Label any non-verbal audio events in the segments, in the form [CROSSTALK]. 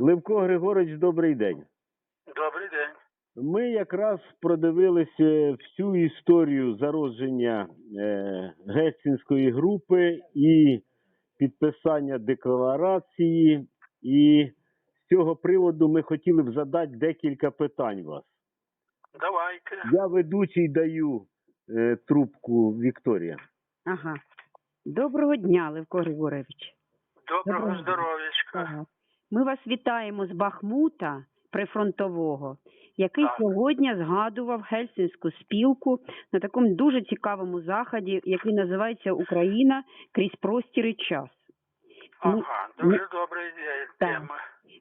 Левко Григорович, добрий день. Добрий день. Ми якраз продивилися всю історію зародження е, Гельсінської групи і підписання декларації. І з цього приводу ми хотіли б задати декілька питань вас. Давайте. Я ведучий даю е, трубку Вікторія. Ага. Доброго дня, Левко Григорович. Доброго Доброго. здоров'ячка. Ага. Ми вас вітаємо з Бахмута прифронтового, який Так. сьогодні згадував Гельсінську спілку на такому дуже цікавому заході, який називається Україна крізь простір і час. Ми- Ага, дуже добра ідея. Тема.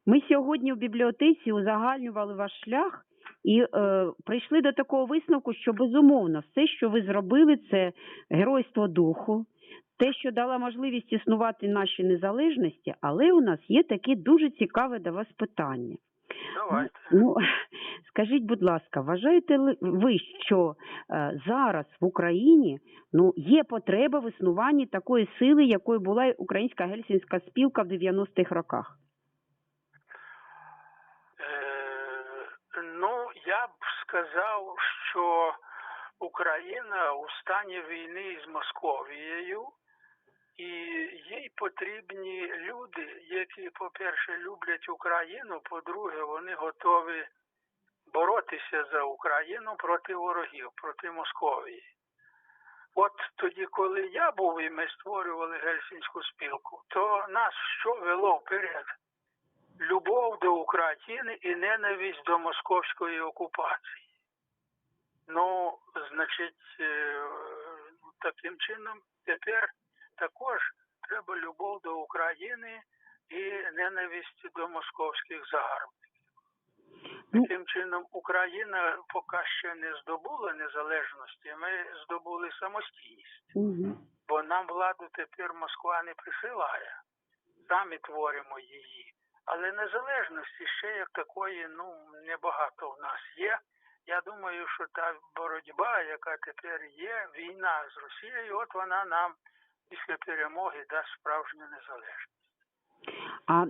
Ми сьогодні в бібліотеці узагальнювали ваш шлях і е, прийшли до такого висновку, що безумовно все, що ви зробили, це геройство духу, те, що дало можливість існувати нашій незалежності, але у нас є таке дуже цікаве до вас питання. Давайте. Ну, [LAUGHS] скажіть, будь ласка, вважаєте ли ви, що е, зараз в Україні ну, є потреба в існуванні такої сили, якою була Українська гельсінська спілка в 90-х роках? Е, ну, я б сказав, що Україна у стані війни з Московією, і їй потрібні люди, які, по-перше, люблять Україну, по-друге, вони готові боротися за Україну проти ворогів, проти Московії. От тоді, коли я був і ми створювали Гельсінську спілку, то нас що вело вперед? Любов до України і ненависть до московської окупації. Ну, значить, е, таким чином тепер також треба любов до України і ненависть до московських загарбників. Ну, Таким чином, Україна поки ще не здобула незалежності, ми здобули самостійність бо нам владу тепер Москва не присилає. Самі творимо її. Але незалежності ще як такої, ну, небагато в нас є. Я думаю, що та боротьба, яка тепер є, війна з Росією, от вона нам після перемоги дасть справжню незалежність. А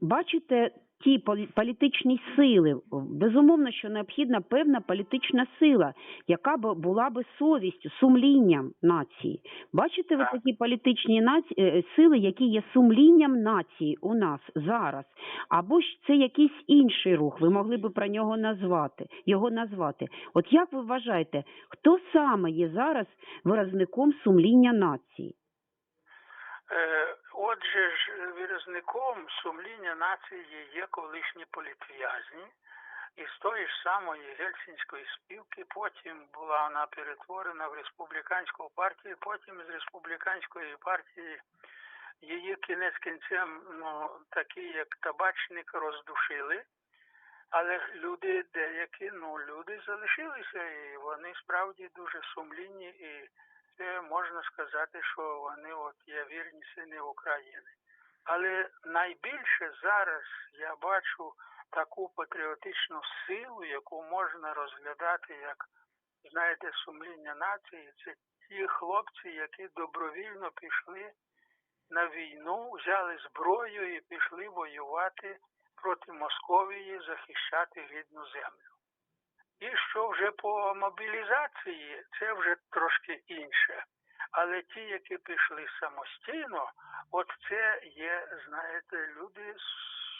бачите ті політичні сили? Безумовно, що необхідна певна політична сила, яка б була би совістю, сумлінням нації. Бачите ви такі політичні наці... е, сили, які є сумлінням нації у нас зараз? Або ж це якийсь інший рух? Ви могли би про нього назвати його назвати? От як ви вважаєте, хто саме є зараз виразником сумління нації? Е, Отже ж, виразником сумління нації є колишні політв'язні. І з тої ж самої Гельсінської спілки, потім була вона перетворена в республіканську партію, потім з республіканської партії її кінець кінцем, ну, такі як табачник, роздушили. Але люди деякі, ну, люди залишилися, і вони справді дуже сумлінні, і це можна сказати, що вони от є вірні сини України. Але найбільше зараз я бачу таку патріотичну силу, яку можна розглядати як, знаєте, сумління нації. Це ті хлопці, які добровільно пішли на війну, взяли зброю і пішли воювати проти Московії, захищати рідну землю. І що вже по мобілізації, це вже трошки інше. Але ті, які пішли самостійно, от це є, знаєте, люди з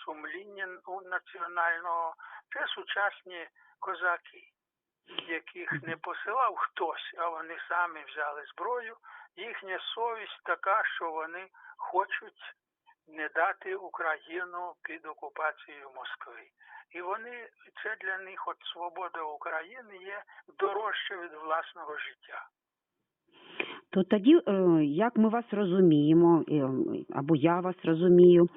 сумління ну, національного, це сучасні козаки, яких не посилав хтось, а вони самі взяли зброю. Їхня совість така, що вони хочуть не дати Україну під окупацією Москви. І вони це для них, от свобода України, є дорожче від власного життя. То тоді, е, як ми вас розуміємо, е, або я вас розумію,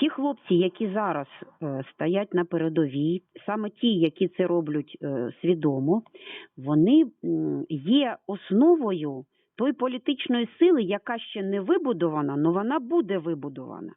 ці хлопці, які зараз е, стоять на передовій, саме ті, які це роблять свідомо, вони є основою тої політичної сили, яка ще не вибудована, але вона буде вибудована.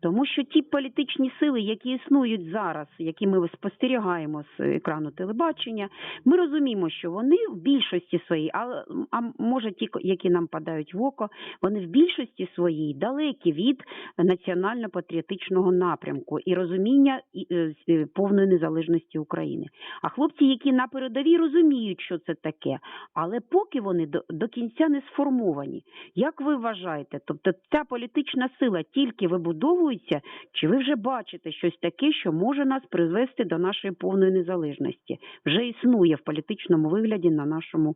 Тому що ті політичні сили, які існують зараз, які ми спостерігаємо з екрану телебачення, ми розуміємо, що вони в більшості своїй, а, а може ті, які нам падають в око, вони в більшості своїй далекі від національно-патріотичного напрямку і розуміння е, е, повної незалежності України. А хлопці, які на передовій розуміють, що це таке, але поки вони до, до кінця не сформовані. Як ви вважаєте? Тобто ця політична сила тільки вибудовується, чи ви вже бачите щось таке, що може нас призвести до нашої повної незалежності? Вже існує в політичному вигляді на нашому,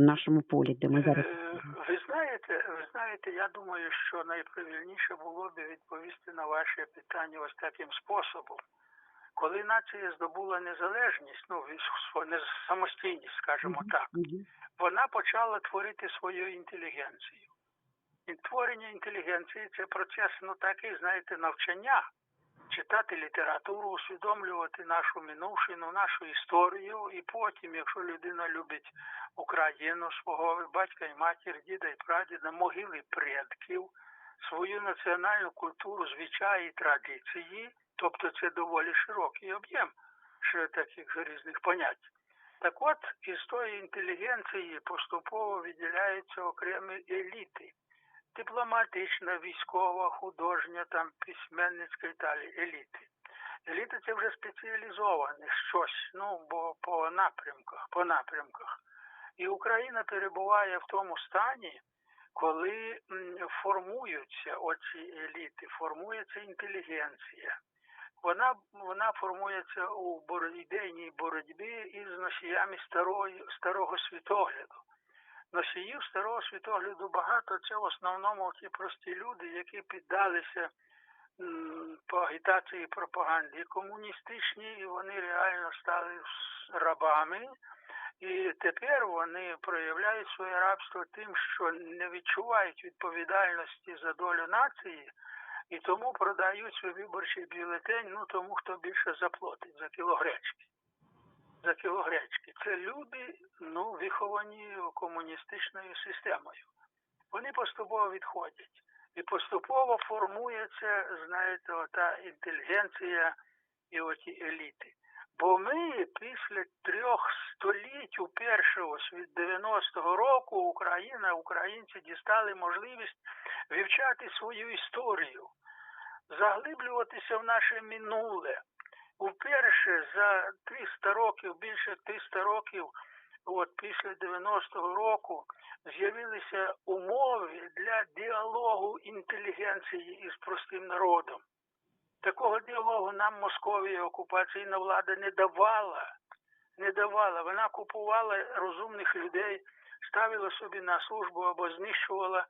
нашому полі, де ми зараз. Е, Ви знаєте, ви знаєте, я думаю, що найправильніше було би відповісти на ваше питання ось таким способом. Коли нація здобула незалежність, ну самостійність, скажімо так, вона почала творити свою інтелігенцію. І творення інтелігенції це процес, ну такий, знаєте, навчання, читати літературу, усвідомлювати нашу минувшину, нашу історію, і потім, якщо людина любить Україну, свого батька і матір, діда і прадіда, могили предків, свою національну культуру, звичаї традиції, тобто це доволі широкий об'єм ще таких різних понять. Так от, із тої інтелігенції поступово відділяються окремі еліти. Дипломатична, військова, художня, там, письменницька і далі еліти. Еліти це вже спеціалізоване щось, ну, бо по напрямках, по напрямках. І Україна перебуває в тому стані, коли формуються оці еліти, формується інтелігенція. Вона, вона формується у боро- ідейній боротьбі із носіями старої, старого світогляду. Носіїв старого світогляду багато, це в основному ті прості люди, які піддалися по агітації і пропаганді комуністичні, і вони реально стали рабами. І тепер вони проявляють своє рабство тим, що не відчувають відповідальності за долю нації, і тому продають свій виборчий бюлетень, ну тому хто більше заплатить за кіло гречки. За кілогречки. Це люди, ну, виховані комуністичною системою. Вони поступово відходять. І поступово формується, знаєте, ота інтелігенція і оті еліти. Бо ми після трьох століть уперше ось від 90-го року Україна, українці дістали можливість вивчати свою історію, заглиблюватися в наше минуле. Уперше за 300 років, більше 300 років, от після 90-го року, з'явилися умови для діалогу інтелігенції із простим народом. Такого діалогу нам Московія окупаційна влада не давала. Не давала. Вона купувала розумних людей, ставила собі на службу або знищувала,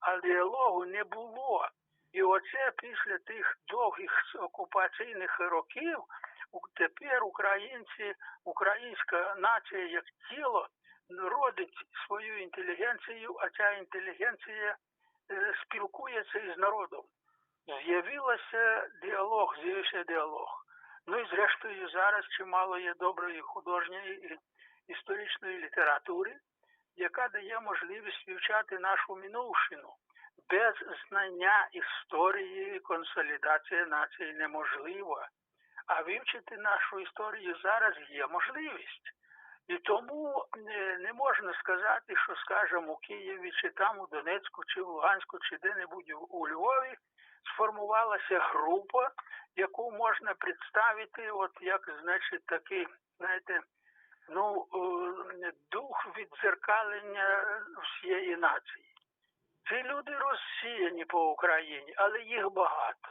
а діалогу не було. І оце після тих довгих окупаційних років тепер українці, українська нація як тіло родить свою інтелігенцію, а ця інтелігенція е, спілкується із народом з'явився діалог, з'явився діалог. Ну і зрештою зараз чимало є доброї художньої історичної літератури, яка дає можливість вивчати нашу минувшину. Без знання історії консолідація нації неможлива. А вивчити нашу історію зараз є можливість. І тому е, не можна сказати, що, скажімо, у Києві, чи там у Донецьку, чи в Луганську, чи де-небудь у- Львові сформувалася група, яку можна представити, от як, значить, такий, знаєте, ну, е, дух віддзеркалення всієї нації. Ці люди розсіяні по Україні, але їх багато.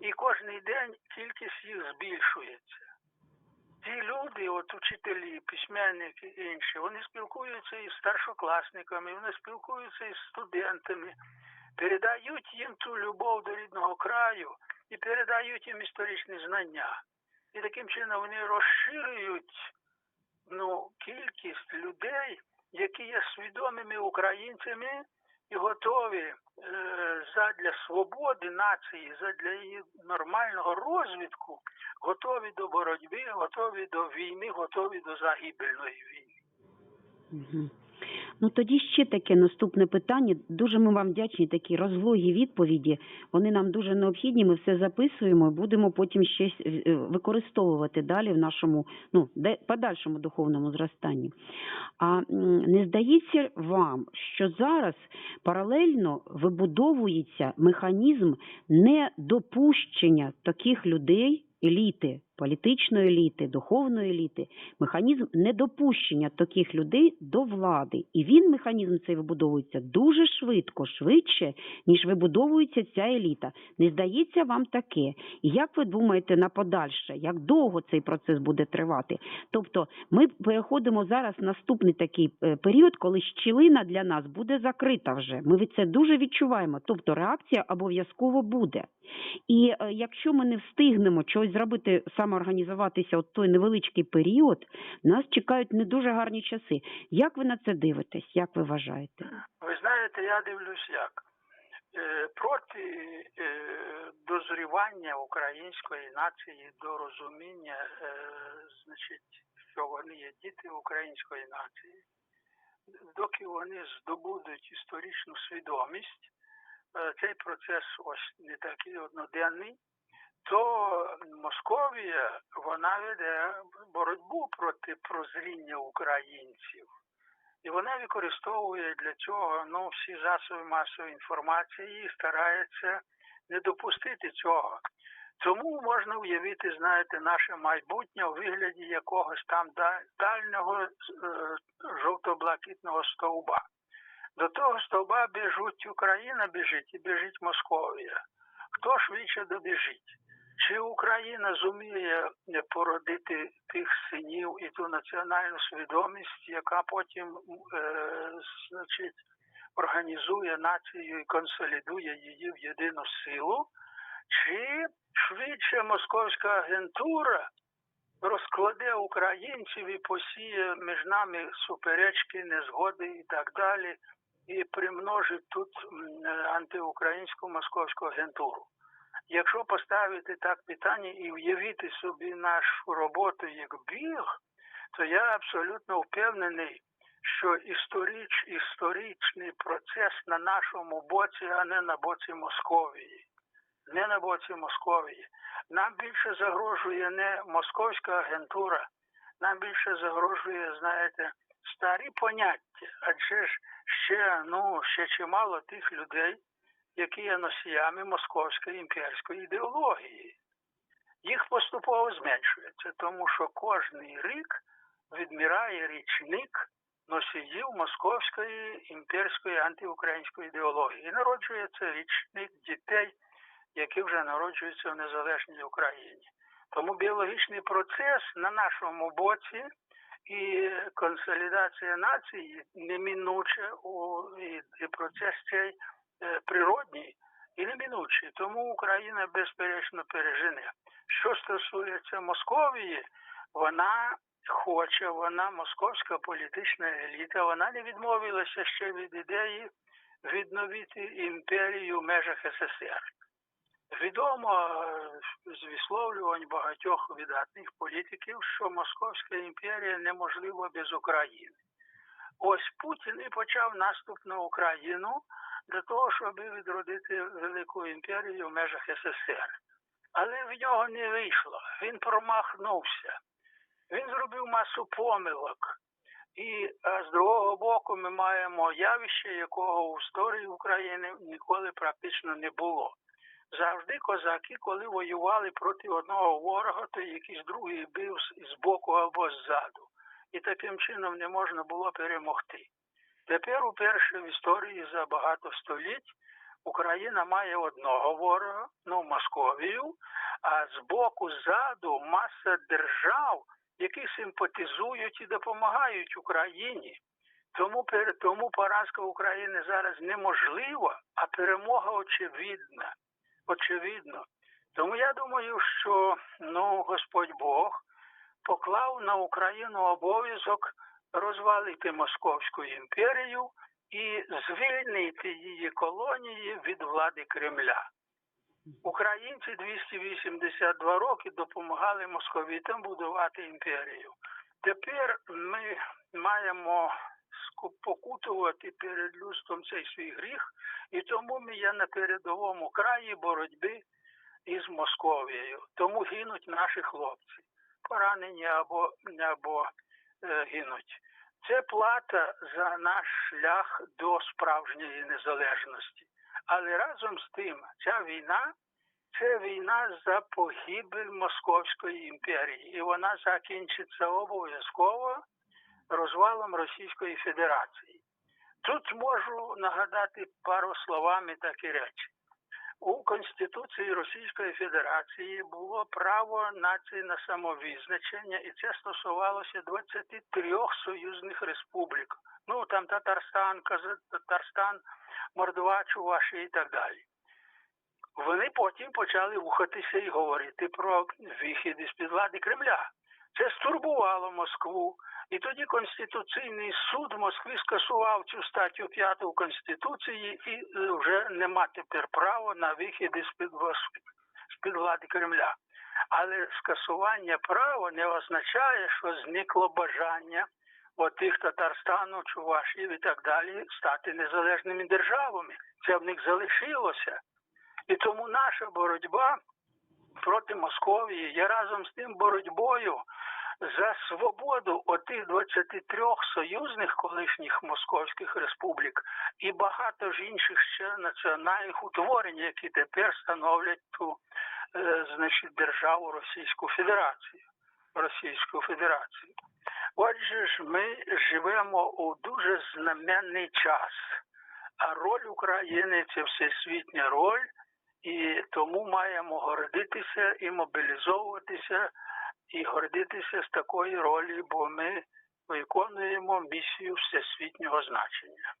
І кожен день кількість їх збільшується. Ці люди, от учителі, письменники і інші, вони спілкуються із старшокласниками, вони спілкуються із студентами, передають їм ту любов до рідного краю і передають їм історичні знання. І таким чином вони розширюють ну, кількість людей, які є свідомими українцями і готові е, задля свободи нації, задля її нормального розвитку, готові до боротьби, готові до війни, готові до загибельної війни. Ну тоді ще таке наступне питання. Дуже ми вам вдячні такі розлогі відповіді. Вони нам дуже необхідні. Ми все записуємо. і Будемо потім ще е, використовувати далі в нашому ну подальшому духовному зростанні. А не здається вам, що зараз паралельно вибудовується механізм недопущення таких людей, еліти, політичної еліти, духовної еліти, механізм недопущення таких людей до влади. І він, механізм цей вибудовується дуже швидко, швидше, ніж вибудовується ця еліта. Не здається вам таке? І як ви думаєте на подальше, як довго цей процес буде тривати? Тобто ми переходимо зараз в наступний такий е, період, коли щілина для нас буде закрита вже. Ми це дуже відчуваємо. Тобто реакція обов'язково буде. І е, якщо ми не встигнемо чогось зробити, самоорганізуватися от той невеличкий період, нас чекають не дуже гарні часи. Як ви на це дивитесь? Як ви вважаєте? Ви знаєте, я дивлюсь як. Е, Проти е, дозрівання української нації до розуміння, е, значить, що вони є діти української нації, доки вони здобудуть історичну свідомість, цей процес ось не такий одноденний, то Московія вона веде боротьбу проти прозріння українців. І вона використовує для цього ну, всі засоби масової інформації і старається не допустити цього. Тому можна уявити, знаєте, наше майбутнє у вигляді якогось там дальнього е, жовто-блакитного стовба. До того стовба біжуть Україна біжить і біжить Московія. Хто швидше добіжить? Чи Україна зуміє е, породити тих синів і ту національну свідомість, яка потім е, значить, організує націю і консолідує її в єдину силу? Чи швидше московська агентура розкладе українців і посіє між нами суперечки, незгоди і так далі, і примножить тут е, антиукраїнську московську агентуру? Якщо поставити так питання і уявити собі нашу роботу як біг, то я абсолютно впевнений, що історич, історичний процес на нашому боці, а не на боці Московії. Не на боці Московії. Нам більше загрожує не московська агентура, нам більше загрожує, знаєте, старі поняття. Адже ж ще, ну, ще чимало тих людей, які є носіями московської імперської ідеології. Їх поступово зменшується, тому що кожний рік відмірає річник носіїв московської імперської антиукраїнської ідеології. І народжується річник дітей, які вже народжуються в незалежній Україні. Тому біологічний процес на нашому боці і консолідація нації неминуче у і, процес цей е, природній і неминучий. Тому Україна безперечно пережене. Що стосується Московії, вона хоче, вона московська політична еліта, вона не відмовилася ще від ідеї відновити імперію в межах СССР. Відомо е, з висловлювань багатьох видатних політиків, що Московська імперія неможлива без України. Ось Путін і почав наступ на Україну для того, щоб відродити велику імперію в межах СССР. Але в нього не вийшло. Він промахнувся. Він зробив масу помилок. І з другого боку ми маємо явище, якого в історії України ніколи практично не було. Завжди козаки, коли воювали проти одного ворога, то якийсь другий бив з- боку або ззаду. І таким чином не можна було перемогти. Тепер уперше в історії за багато століть Україна має одного ворога, ну Московію, а з боку ззаду маса держав, які симпатизують і допомагають Україні. Тому, тому поразка України зараз неможлива, а перемога очевидна. Очевидно. Тому я думаю, що ну, Господь Бог поклав на Україну обов'язок розвалити Московську імперію і звільнити її колонії від влади Кремля. Українці 282 роки допомагали московітам будувати імперію. Тепер ми маємо покутувати перед людством цей свій гріх, і тому ми є на передовому краї боротьби із Московією. Тому гинуть наші хлопці, поранені або, або е, гинуть. Це плата за наш шлях до справжньої незалежності. Але разом з тим, ця війна це війна за погибель Московської імперії, і вона закінчиться обов'язково розвалом Російської Федерації. Тут можу нагадати пару словами такі речі. У Конституції Російської Федерації було право нації на самовизначення, і це стосувалося 23 союзних республік. Ну там Татарстан, Каза- Мордова, Чувашія і так далі. Вони потім почали рухатися і говорити про вихід із під влади Кремля. Це стурбувало Москву. І тоді Конституційний суд Москви скасував цю статтю 5 Конституції і е, вже нема тепер права на вихід із під з-під влади Кремля. Але скасування права не означає, що зникло бажання отих Татарстану, Чувашів і так далі стати незалежними державами. Це в них залишилося. І тому наша боротьба проти Московії є разом з тим боротьбою за свободу отих 23 союзних колишніх московських республік і багато ж інших ще національних утворень, які тепер становлять ту е, значить державу Російську Федерацію. Російську Федерацію. Отже ж, ми живемо у дуже знаменний час. А роль України це всесвітня роль, і тому маємо гордитися і мобілізовуватися, і гордитися з такої ролі, бо ми виконуємо місію всесвітнього значення.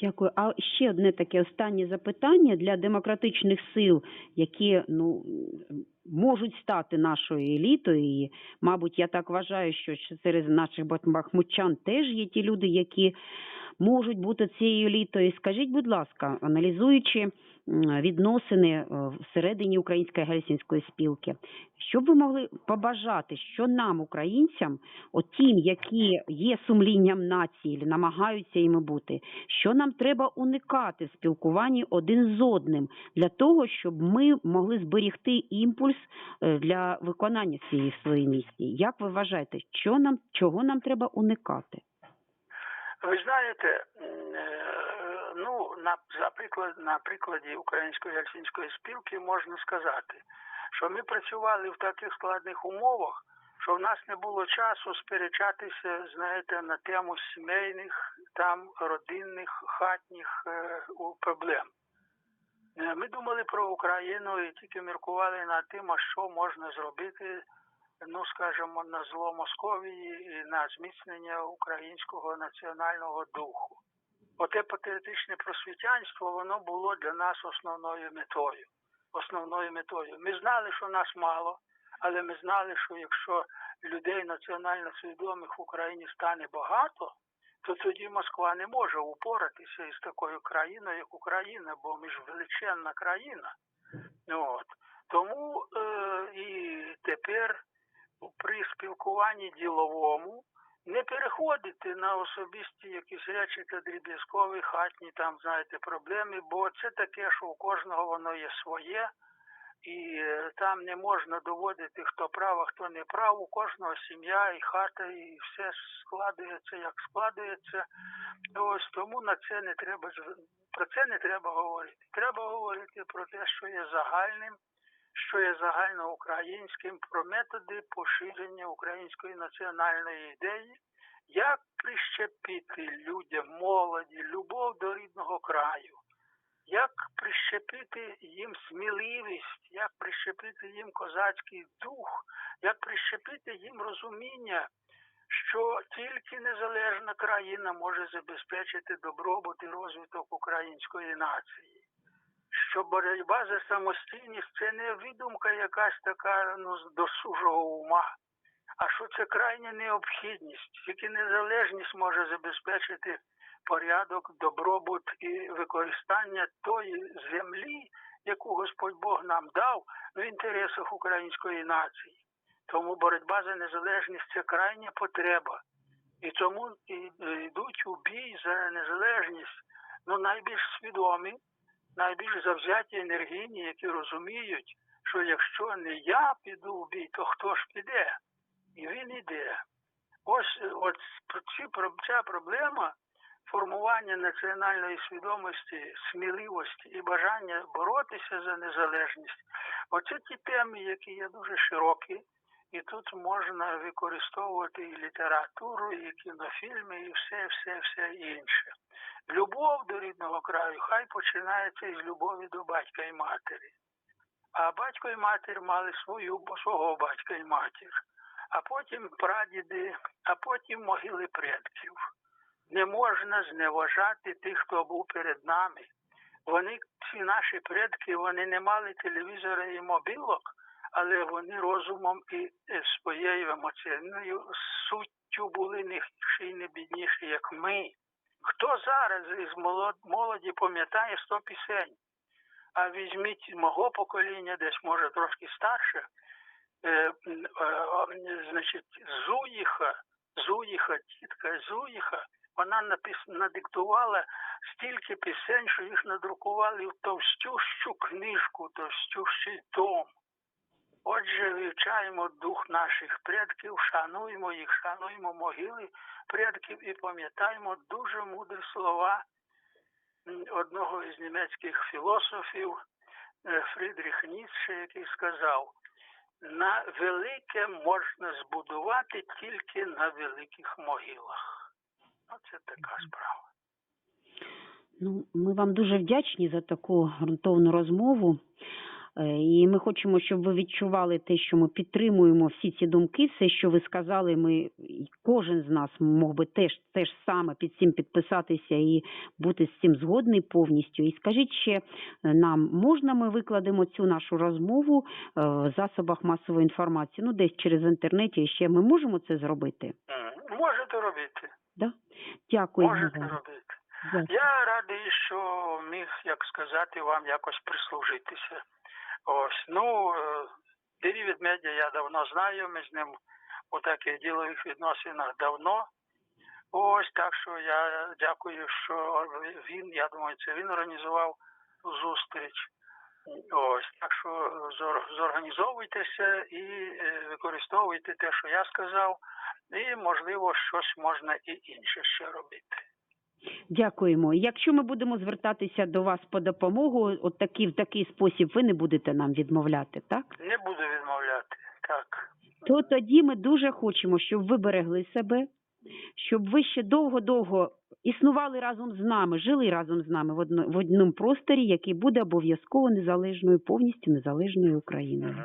Дякую. А ще одне таке останнє запитання для демократичних сил, які ну можуть стати нашою елітою. І, мабуть, я так вважаю, що серед наших бах- бахмутчан теж є ті люди, які можуть бути цією елітою. Скажіть, будь ласка, аналізуючи відносини е, всередині Української гельсінської спілки, що б ви могли побажати, що нам, українцям, от тим, які є сумлінням нації, намагаються іми бути, що нам треба уникати в спілкуванні один з одним для того, щоб ми могли зберігти імпульс е, для виконання цієї своєї місії. Як ви вважаєте, що нам чого нам треба уникати? Ви знаєте, е, ну на за приклад на прикладі Української гельсінської спілки можна сказати, що ми працювали в таких складних умовах, що в нас не було часу сперечатися, знаєте, на тему сімейних, там родинних, хатніх е, проблем. Е, Ми думали про Україну і тільки міркували над тим, а що можна зробити, ну скажімо, на зло Московії і на зміцнення українського національного духу. Оте патріотичне просвітянство, воно було для нас основною метою. Основною метою. Ми знали, що нас мало, але ми знали, що якщо людей національно свідомих в Україні стане багато, то тоді Москва не може упоратися із такою країною, як Україна, бо ми ж величезна країна. От. Тому е, і тепер при спілкуванні діловому не переходити на особисті якісь речі та дріб'язкові, хатні там, знаєте, проблеми, бо це таке, що у кожного воно є своє, і е, там не можна доводити, хто прав, а хто не прав. У кожного сім'я і хата, і все складується, як складується. Ось тому на це не треба про це не треба говорити. Треба говорити про те, що є загальним, що є загальноукраїнським, про методи поширення української національної ідеї, як прищепити людям, молоді, любов до рідного краю, як прищепити їм сміливість, як прищепити їм козацький дух, як прищепити їм розуміння, що тільки незалежна країна може забезпечити добробут і розвиток української нації. Що боротьба за самостійність це не видумка якась така ну, з досужого ума, а що це крайня необхідність. Тільки незалежність може забезпечити порядок, добробут і використання тої землі, яку Господь Бог нам дав в інтересах української нації. Тому боротьба за незалежність це крайня потреба. І тому йдуть у бій за незалежність. Ну, найбільш свідомі, найбільш завзяті енергійні, які розуміють, що якщо не я піду в бій, то хто ж піде? І він іде. Ось от ця проблема формування національної свідомості, сміливості і бажання боротися за незалежність. Оце ті теми, які є дуже широкі, і тут можна використовувати і літературу, і кінофільми, і все, все, все інше. Любов до рідного краю хай починається із любові до батька і матері. А батько і матір мали свою свого батька і матір, а потім прадіди, а потім могили предків. Не можна зневажати тих, хто був перед нами. Вони, ці наші предки, вони не мали телевізора і мобілок, але вони розумом і е, своєю емоційною суттю були не бідніші, як ми. Хто зараз із молод- молоді пам'ятає 100 пісень? А візьміть мого покоління, десь може трошки старше, е, е, значить, Зуїха, Зуїха, тітка Зуїха, вона напис... надиктувала стільки пісень, що їх надрукували в товстющу книжку, товстющий том. Отже, вивчаємо дух наших предків, шануємо їх, шануємо могили предків і пам'ятаємо дуже мудрі слова одного із німецьких філософів е, Фрідріх Ніцше, який сказав, на велике можна збудувати тільки на великих могилах. Оце така справа. Ну, ми вам дуже вдячні за таку ґрунтовну розмову. Е, І ми хочемо, щоб ви відчували те, що ми підтримуємо всі ці думки, все, що ви сказали. Ми кожен з нас мог би теж теж саме під цим підписатися і бути з цим згодний повністю. І скажіть ще е, нам, можна ми викладемо цю нашу розмову е, в засобах масової інформації? Ну, десь через інтернеті і ще ми можемо це зробити? Можете робити. Да? Дякую. Можете вам. робити. Дякую. Я радий, що міг, як сказати, вам якось прислужитися. Ось, ну, е, Ірі Ведмедя я давно знаю, ми з ним у таких ділових відносинах давно. Ось так що я дякую, що він, я думаю, це він організував зустріч. Ось так що зор- зорганізовуйтеся і е, використовуйте те, що я сказав, і можливо щось можна і інше ще робити. Дякуємо. Якщо ми будемо звертатися до вас по допомогу, от такий в такий спосіб ви не будете нам відмовляти, так? Не буду відмовляти. Так. То тоді ми дуже хочемо, щоб ви берегли себе, щоб ви ще довго-довго існували разом з нами, жили разом з нами в одно, в одному просторі, який буде обов'язково незалежною, повністю незалежною Україною. Мгм.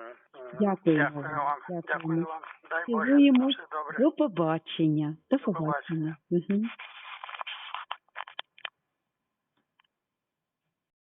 Дякую Дякую вам. Дякую. Вам. Дай Боже. Цілуємо. Все добре. До побачення. До побачення. побачення. Угу.